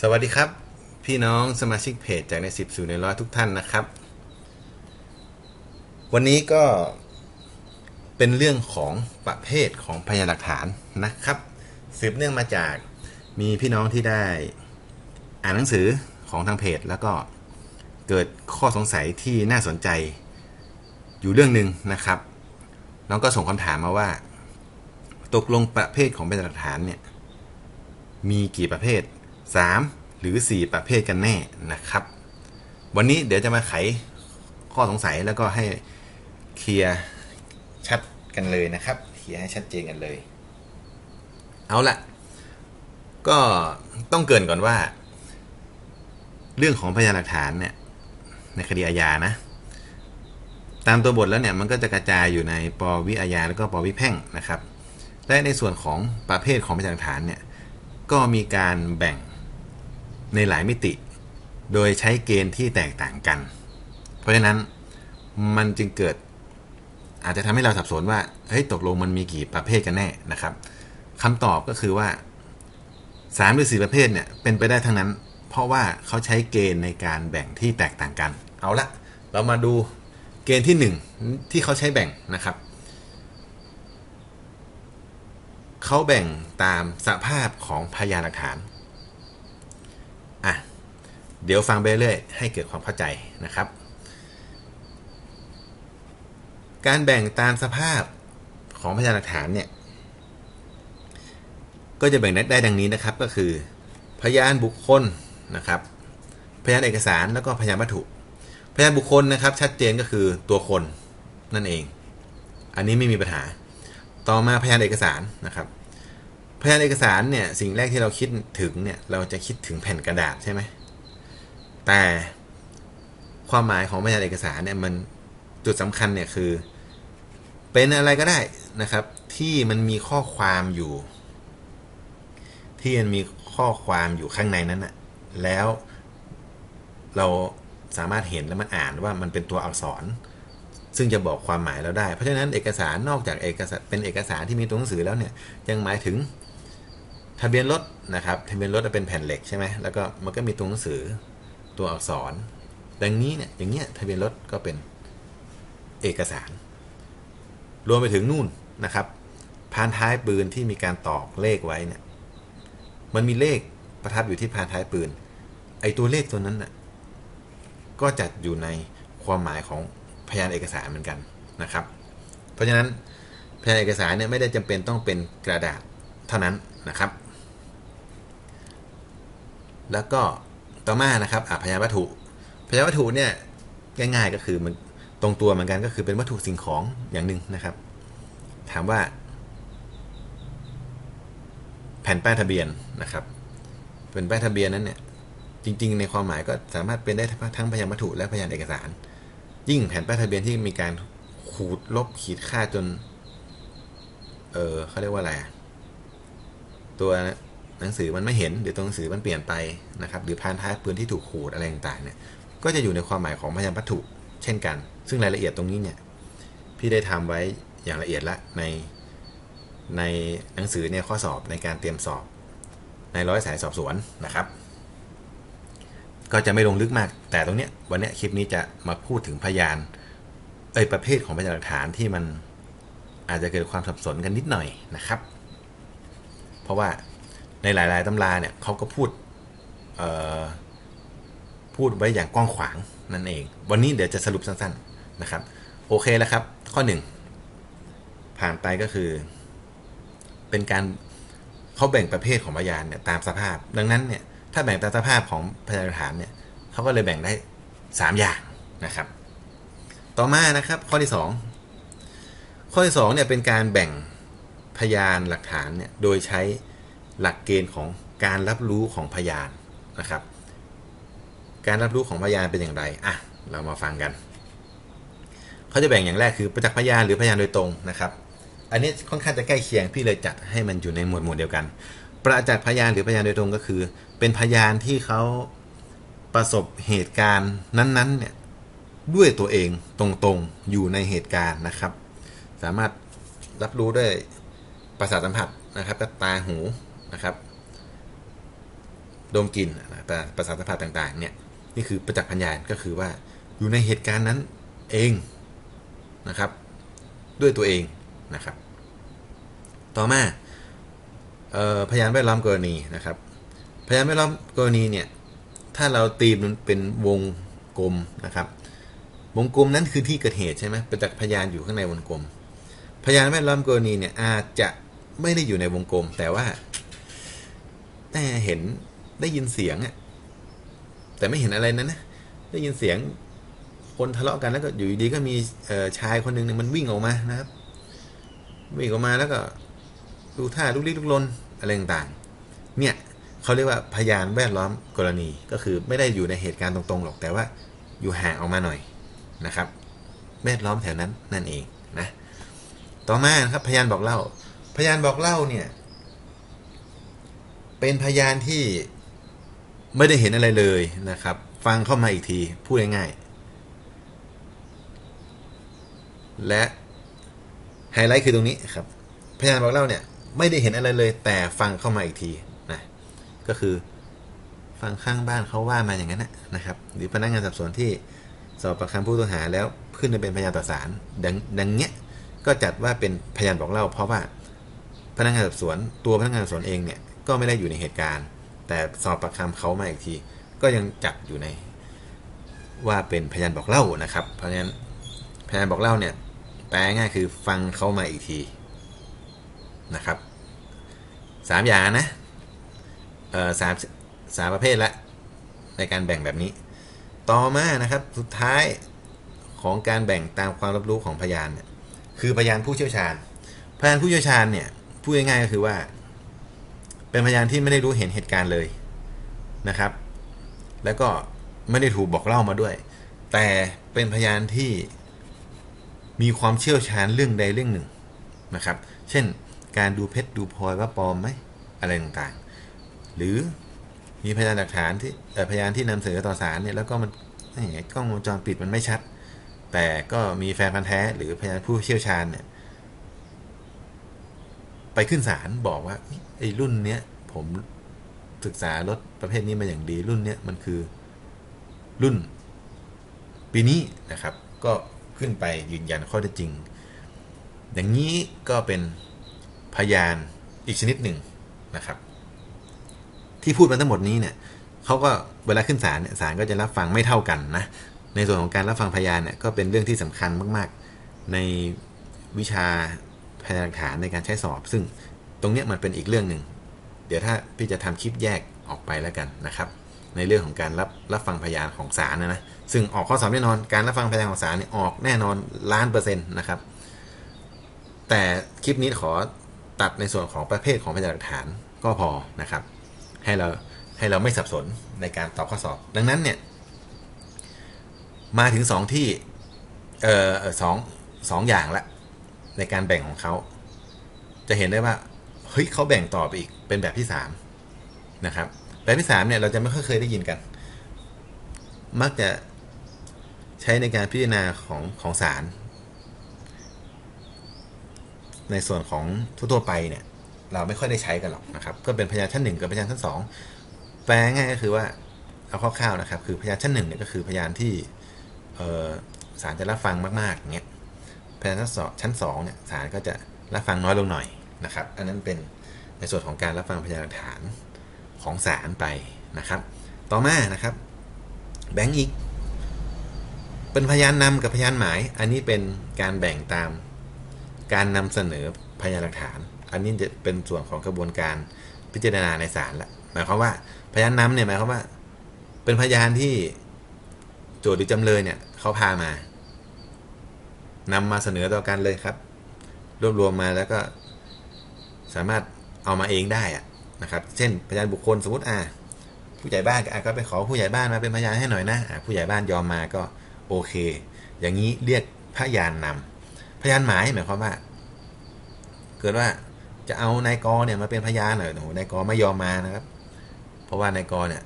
สวัสดีครับ พี่น้องสมาชิกเพจจากในสิบสู่ในร้อยทุกท่านนะครับ วันนี้ก็เป็นเรื่องของประเภทของพยานหลักฐานนะครับ สืบเนื่องมาจากมีพี่น้องที่ได้อ่านหนังสือของทางเพจ แล้วก็เกิดข้อสงสัยที่น่าสนใจอยู่เรื่องหนึ่งนะครับ น้องก็ส่งคำถามมาว่า ตกลงประเภทของพยานหลักฐานเนี่ยมีกี่ประเภท 3 หรือ 4 ประเภทกันแน่นะครับ วันนี้เดี๋ยวจะมาไขข้อสงสัยแล้วก็ให้เคลียร์ชัดกันเลยนะครับเคลียร์ให้ชัดเจนกันเลย เอาละก็ต้องเกินก่อนว่า เรื่องของพยานหลักฐานเนี่ยในคดีอาญานะ ตามตัวบทแล้วเนี่ยมันก็จะกระจายอยู่ในปวิอาญาแล้วก็ปวิแพ่งนะครับและในส่วนของประเภทของพยานหลักฐานเนี่ยก็มีการแบ่ง ในหลายมิติ โดยใช้เกณฑ์ที่แตกต่างกัน เพราะฉะนั้นมันจึงเกิด อาจจะทำให้เราสับสนว่าเฮ้ยตกลงมันมีกี่ประเภทกันแน่นะครับคำตอบก็คือว่า3หรือ4ประเภทเนี่ยเป็นไปได้ทั้งนั้น เพราะว่าเขาใช้เกณฑ์ในการแบ่งที่แตกต่างกัน เอาละเรามาดูเกณฑ์ที่ 1 ที่เขาใช้แบ่งนะครับเขาแบ่งตามสภาพของพยานหลักฐาน เดี๋ยวฟังไปเรื่อยให้เกิดความเข้าใจนะครับ การแบ่งตามสภาพของพยานหลักฐานเนี่ย ก็จะแบ่งได้ดังนี้นะครับก็คือ พยานบุคคลนะครับ พยานเอกสารแล้วก็พยานวัตถุ พยานบุคคลนะครับ ชัดเจนก็คือตัวคนนั่นเอง อันนี้ไม่มีปัญหา ต่อมาพยานเอกสารนะครับ พยานเอกสารเนี่ยสิ่งแรกที่เราคิดถึงเนี่ยเราจะคิดถึงแผ่นกระดาษใช่ไหม แต่ความหมายของพยานเอกสารเนี่ยมันจุดสำคัญเนี่ยคือ เป็นอะไรก็ได้นะครับ ที่มันมีข้อความอยู่ ที่มันมีข้อความอยู่ข้างในนั้นนะแล้วเราสามารถเห็นและมันอ่านว่ามันเป็นตัวอักษร ซึ่งจะบอกความหมายเราได้ เพราะฉะนั้นเอกสารนอกจากเอกสารเป็นเอกสารที่มีตัวหนังสือแล้วเนี่ยยังหมายถึงทะเบียนรถนะครับทะเบียนรถเป็นแผ่นเหล็กใช่ไหมแล้วก็มันก็มีตัวหนังสือ ตัวอักษร ดังนี้เนี่ยอย่างเงี้ยทะเบียนรถก็เป็นเอกสาร รวมไปถึงนู่นนะครับพานท้ายปืนที่มีการตอกเลขไว้เนี่ยมันมีเลขประทับอยู่ที่พานท้ายปืน ไอตัวเลขตัวนั้นน่ะก็จัดอยู่ในความหมายของพยานเอกสารเหมือนกันนะครับ เพราะฉะนั้นพยานเอกสารเนี่ยไม่ได้จำเป็นต้องเป็นกระดาษเท่านั้นนะครับ แล้วก็ ต่อมานะครับพยานวัตถุ พยานวัตถุเนี่ยง่ายๆก็คือมันตรงตัวเหมือนกันก็คือเป็นวัตถุสิ่งของอย่างหนึ่งนะครับ ถามว่า แผ่นป้ายทะเบียนนะครับเป็นป้ายทะเบียนนั้นเนี่ยจริง ๆ ในความหมายก็สามารถเป็นได้ทั้งพยานวัตถุและพยานเอกสาร ยิ่งแผ่นป้ายทะเบียนที่มีการขูดลบขีดค่าจน เออเขาเรียกว่าอะไรตัว หนังสือมันไม่เห็นหรือตัวหนังสือมันเปลี่ยนไปนะครับหรือพานท้ายปืนที่ถูกขูดอะไรต่างๆเนี่ยก็จะอยู่ในความหมายของพยานวัตถุเช่นกัน ซึ่งรายละเอียดตรงนี้เนี่ยพี่ได้ทำไว้อย่างละเอียดละในในหนังสือเนี่ยข้อสอบในการเตรียมสอบในร้อยสายสอบสวนนะครับ ก็จะไม่ลงลึกมาก แต่ตรงเนี้ยวันนี้คลิปนี้จะมาพูดถึงพยานเอ้ยประเภทของพยานหลักฐานที่มันอาจจะเกิดความสับสนกันนิดหน่อยนะครับ เพราะว่า ในหลาย ๆตำราเนี่ยเขาก็พูดพูดไว้อย่างกว้างขวางนั่นเอง วันนี้เดี๋ยวจะสรุปสั้น ๆนะครับ โอเคแล้วครับ ข้อ 1 ผ่านไปก็คือ เป็นการเขาแบ่งประเภทของพยานเนี่ยตามสภาพ ดังนั้นเนี่ยถ้าแบ่งตามสภาพของพยานฐานเนี่ยเขาก็เลยแบ่งได้ 3 อย่างนะครับ ต่อมานะครับข้อที่ 2 ข้อที่2เนี่ยเป็นการแบ่งพยานหลักฐานเนี่ยโดยใช้ หลักเกณฑ์ของการรับรู้ของพยานนะครับ การรับรู้ของพยานเป็นอย่างไรอะเรามาฟังกันเขาจะแบ่งอย่างแรกคือประจักษ์พยานหรือพยานโดยตรงนะครับ อันนี้ค่อนข้างจะใกล้เคียงพี่เลยจัดให้มันอยู่ในหมวดหมู่เดียวกัน ประจักษ์พยานหรือพยานโดยตรงก็คือ เป็นพยานที่เขาประสบเหตุการณ์นั้นๆเนี่ยด้วยตัวเองตรงๆอยู่ในเหตุการณ์นะครับ สามารถรับรู้ด้วยประสาทสัมผัสนะครับก็ตาหู นะครับดมกลิ่นประสาทสัมผัสต่างๆเนี่ยนี่คือประจักษ์พยานก็คือว่าอยู่ในเหตุการณ์นั้นเองนะครับ ด้วยตัวเองนะครับ ต่อมาออพยานแวดล้อมกรณีนะครับ พยานแวดล้อมกรณีเนี่ยถ้าเราตีมันเป็นวงกลมนะครับ วงกลมนั้นคือที่เกิดเหตุใช่ไหมประจักษ์พยานอยู่ข้างในวงกลม พยานแวดล้อมกรณีเนี่ยอาจจะไม่ได้อยู่ในวงกลม แต่ว่า แต่เห็นได้ยินเสียงอะแต่ไม่เห็นอะไรนั้นนะได้ยินเสียงคนทะเลาะกันแล้วก็อยู่ดีๆก็มีชายคนหนึ่งเนี่ยมันวิ่งออกมานะครับ วิ่งออกมาแล้วก็ดูท่าลุกลี้ลุกลนอะไรต่างๆ เนี่ยเขาเรียกว่าพยานแวดล้อมกรณีก็คือไม่ได้อยู่ในเหตุการณ์ตรงๆหรอกแต่ว่าอยู่ห่างออกมาหน่อยนะครับ แวดล้อมแถวนั้นนั่นเองนะต่อมาครับพยานบอกเล่า พยานบอกเล่าเนี่ย เป็นพยานที่ไม่ได้เห็นอะไรเลยนะครับ ฟังเข้ามาอีกที พูดง่ายๆ และไฮไลท์คือตรงนี้ครับ พยานบอกเล่าเนี่ยไม่ได้เห็นอะไรเลย แต่ฟังเข้ามาอีกทีนะก็คือฟังข้างบ้านเขาว่ามาอย่างนั้นนะครับ หรือพนักงานสอบสวนที่สอบประคำผู้ต้องหาแล้วขึ้นมาเป็นพยานต่อศาลดังดังเนี้ยก็จัดว่าเป็นพยานบอกเล่า เพราะว่าพนักงานสอบสวนตัวพนักงานสอบสวนเองเนี่ย ก็ไม่ได้อยู่ในเหตุการณ์ แต่สอบประคำเขามาอีกที ก็ยังจัดอยู่ในว่าเป็นพยานบอกเล่านะครับ เพราะฉะนั้นพยานบอกเล่าเนี่ยแปลง่ายคือฟังเขามาอีกทีนะครับสามอย่างนะเออสามสามประเภทละในการแบ่งแบบนี้ ต่อมานะครับสุดท้ายของการแบ่งตามความรับรู้ของพยานเนี่ยคือพยานผู้เชี่ยวชาญ พยานผู้เชี่ยวชาญเนี่ยพูดง่ายๆก็คือว่า เป็นพยานที่ไม่ได้รู้เห็นเหตุการณ์เลยนะครับ แล้วก็ไม่ได้ถูกบอกเล่ามาด้วย แต่เป็นพยานที่มีความเชี่ยวชาญเรื่องใดเรื่องหนึ่งนะครับ เช่น การดูเพชรดูพลอยว่าปลอมไหมอะไรต่างๆ หรือมีพยานหลักฐานที่พยานที่นำเสนอต่อศาลเนี่ยแล้วก็มันอย่างเงี้กล้องวงจรปิดมันไม่ชัด แต่ก็มีแฟนพันธ์แท้หรือพยานผู้เชี่ยวชาญเนี่ย ไปขึ้นศาลบอกว่าไอ้รุ่นเนี้ยผมศึกษารถประเภทนี้มาอย่างดีรุ่นเนี้ยมันคือรุ่น ปีนี้นะครับ ก็ขึ้นไปยืนยันข้อเท็จจริง อย่างนี้ก็เป็นพยานอีกชนิดหนึ่งนะครับ ที่พูดมาทั้งหมดนี้เนี่ยเขาก็เวลาขึ้นศาลเนี่ยศาลก็จะรับฟังไม่เท่ากันนะในส่วนของการรับฟังพยานเนี่ยก็เป็นเรื่องที่สำคัญมาก ๆ ในวิชา พยานหลักฐานในการใช้สอบ ซึ่งตรงนี้มันเป็นอีกเรื่องหนึ่ง เดี๋ยวถ้าพี่จะทำคลิปแยกออกไปแล้วกันนะครับ ในเรื่องของการรับรับฟังพยานของศาลนะนะ ซึ่งออกข้อสอบแน่นอน การรับฟังพยานของศาลเนี่ยออกแน่นอนล้านเปอร์เซ็นต์นะครับ แต่คลิปนี้ขอตัดในส่วนของประเภทของพยานหลักฐานก็พอนะครับ ให้เราให้เราไม่สับสนในการตอบข้อสอบ ดังนั้นเนี่ยมาถึงสองที่เอ่อเอ่อสองสองอย่างละ ในการแบ่งของเขา จะเห็นได้ว่าเฮ้ยเขาแบ่งต่อไปอีกเป็นแบบที่สามนะครับ แบบที่สามเนี่ยเราจะไม่ค่อยเคยได้ยินกัน มักจะใช้ในการพิจารณาของของศาลในส่วนของทั่วๆไปเนี่ยเราไม่ค่อยได้ใช้กันหรอกนะครับ ก็เป็นพยานชั้นหนึ่งกับพยานชั้นสองแปลง่ายก็คือว่าเอาคร่าวๆนะครับ คือพยานชั้นหนึ่งเนี่ยก็คือพยานที่ศาลจะรับฟังมากๆอย่างเงี้ย พยานชั้นสองชั้นสองเนี่ยศาลก็จะรับฟังน้อยลงหน่อยนะครับ อันนั้นเป็นในส่วนของการรับฟังพยานหลักฐานของศาลไปนะครับ ต่อมานะครับแบ่งอีก เป็นพยานนำกับพยานหมาย อันนี้เป็นการแบ่งตามการนำเสนอพยานหลักฐาน อันนี้จะเป็นส่วนของกระบวนการพิจารณาในศาลละหมายความว่าพยานนำเนี่ยหมายความว่า เป็นพยานที่โจทย์หรือจำเลยเนี่ยเขาพามา นำมาเสนอต่อกันเลยครับ รวบรวมมาแล้วก็สามารถเอามาเองได้นะครับ เช่นพยานบุคคลสมมติอ่าผู้ใหญ่บ้านอะก็ไปขอผู้ใหญ่บ้านมาเป็นพยานให้หน่อยนะะผู้ใหญ่บ้านยอมมาก็โอเค อย่างนี้เรียกพยานนำพยานหมายหมายความว่า เกิดว่าจะเอานายกเนี่ยมาเป็นพยานหน่อยโอ้โหนายกไม่ยอมมานะครับ เพราะว่านายกเนี่ย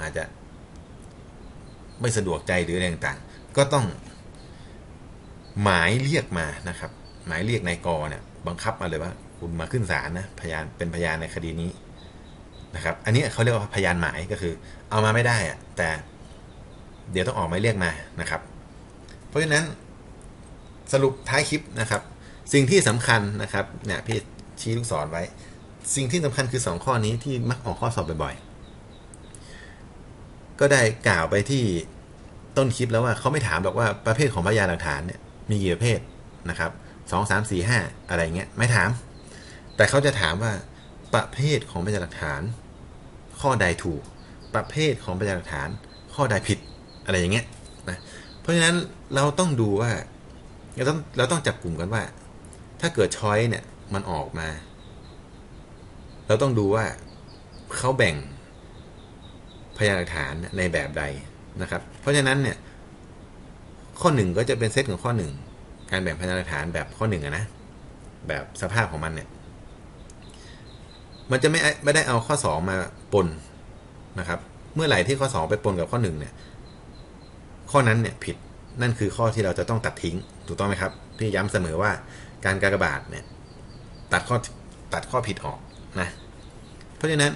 อาจจะไม่สะดวกใจหรืออะไรต่างๆ ก็ต้อง หมายเรียกมานะครับ หมายเรียกนายกเนี่ยบังคับมาเลยว่า คุณมาขึ้นศาลนะพยานเป็นพยานในคดีนี้นะครับ อันนี้เขาเรียกว่าพยานหมายก็คือ เอามาไม่ได้อะแต่เดี๋ยวต้องออกหมายเรียกมานะครับ เพราะฉะนั้นสรุปท้ายคลิปนะครับ สิ่งที่สำคัญนะครับเนี่ยพี่ชี้ลูกศรไว้ สิ่งที่สำคัญคือ 2 ข้อนี้ที่มักออกข้อสอบบ่อยๆก็ได้กล่าวไปที่ต้นคลิปแล้วว่าเขาไม่ถามหรอกว่าประเภทของพยานหลักฐานเนี่ย มีกี่ประเภทนะครับสองสามสี่ห้าอะไรเงี้ยไม่ถาม แต่เขาจะถามว่าประเภทของพยานหลักฐาน ข้อใดถูก ประเภทของพยานหลักฐาน ข้อใดผิดอะไรอย่างเงี้ยนะเพราะฉะนั้นเราต้องดูว่าเราต้องเราต้องจับกลุ่มกันว่า ถ้าเกิดช้อยเนี่ยมันออกมา เราต้องดูว่าเขาแบ่งพยานหลักฐานในแบบใดนะครับ เพราะฉะนั้นเนี่ย ข้อหนึ่งก็จะเป็นเซตของข้อหนึ่งการแบ่งพยานหลักฐานแบบข้อหนึ่งนะแบบสภาพของมันเนี่ยมันจะไม่ไม่ได้เอาข้อ 2 มาปนนะครับ เมื่อไหร่ที่ข้อ 2 ไปปนกับข้อ1เนี่ย ข้อนั้นเนี่ยผิดนั่นคือข้อที่เราจะต้องตัดทิ้ง ถูกต้องไหมครับ พี่ย้ำเสมอว่าการการกระบาดเนี่ยตัดข้อตัดข้อผิดออกนะเพราะฉะนั้น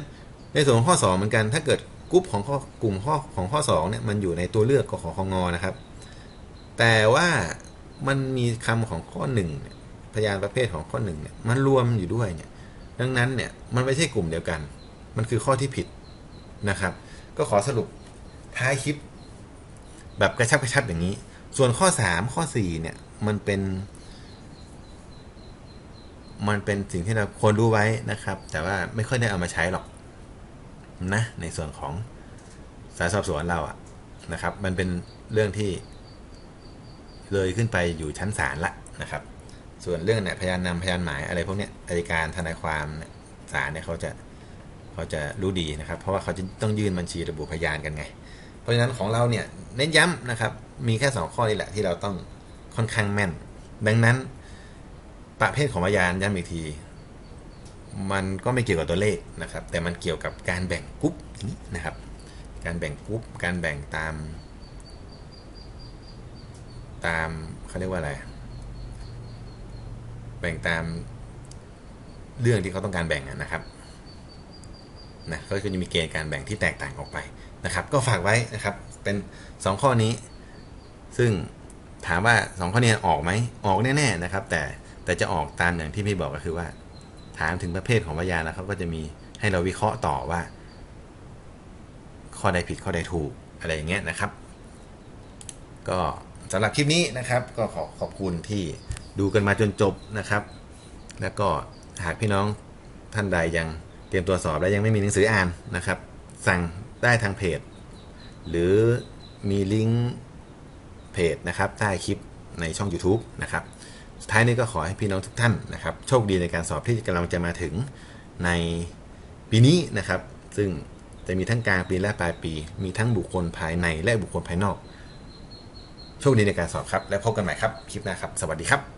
ในส่วนของข้อ 2 เหมือนกัน ถ้าเกิดกรุ๊ปของข้อกลุ่มข้อของข้อ2เนี่ยมันอยู่ในตัวเลือกของของงอนะครับ แต่ว่ามันมีคำของข้อ1พยานประเภทของข้อ1เนี่ยมันรวมอยู่ด้วยเนี่ย ดังนั้นเนี่ยมันไม่ใช่กลุ่มเดียวกัน มันคือข้อที่ผิดนะครับ ก็ขอสรุปท้ายคลิป แบบกระชับกระชับอย่างนี้ ส่วนข้อ3ข้อ4เนี่ยมันเป็น มันเป็นสิ่งที่เราควรรู้ไว้นะครับ แต่ว่าไม่ค่อยได้เอามาใช้หรอกนะในส่วนของสายสอบสวนเราอะนะครับ มันเป็นเรื่องที่ เลยขึ้นไปอยู่ชั้นศาลละนะครับ ส่วนเรื่องเนี่ยพยานนำพยานหมายอะไรพวกเนี้ยอายการทนายความศาลเนี่ยเขาจะเขาจะรู้ดีนะครับ เพราะว่าเขาจะต้องยื่นบัญชีระบุพยานกันไง เพราะฉะนั้นของเราเนี่ยเน้นย้ำนะครับ มีแค่ 2 ข้อนี้แหละที่เราต้องค่อนข้างแม่น ดังนั้นประเภทของพยานย้ำอีกทีมันก็ไม่เกี่ยวกับตัวเลขนะครับ แต่มันเกี่ยวกับการแบ่งกรุ๊ปนี้นะครับ การแบ่งกรุ๊ปการแบ่งตาม ตามเขาเรียกว่าอะไร แบ่งตามเรื่องที่เขาต้องการแบ่งนะครับนะก็จะมีเกณฑ์การแบ่งที่แตกต่างออกไปนะครับ ก็ฝากไว้นะครับเป็น 2 ข้อนี้ ซึ่งถามว่า 2 ข้อนี้ออกไหมออกแน่ๆนะครับ แต่แต่จะออกตามอย่างที่พี่บอกก็คือว่า ถามถึงประเภทของพยานแล้วเขาก็จะมีให้เราวิเคราะห์ต่อว่า ข้อใดผิดข้อใดถูกอะไรอย่างเงี้ยนะครับ ก็ สำหรับคลิปนี้นะครับก็ขอขอบคุณที่ดูกันมาจนจบนะครับ แล้วก็หากพี่น้องท่านใดยังเตรียมตัวสอบและยังไม่มีหนังสืออ่านนะครับ สั่งได้ทางเพจ หรือมีลิงก์เพจนะครับ ใต้คลิปในช่อง YouTube นะครับสุดท้ายนี้ก็ขอให้พี่น้องทุกท่านนะครับ โชคดีในการสอบที่กำลังจะมาถึงในปีนี้นะครับ ซึ่งจะมีทั้งกลางปีและปลายปี มีทั้งบุคคลภายในและบุคคลภายนอก โชคดีในการสอบครับ และพบกันใหม่ครับ คลิปหน้าครับ สวัสดีครับ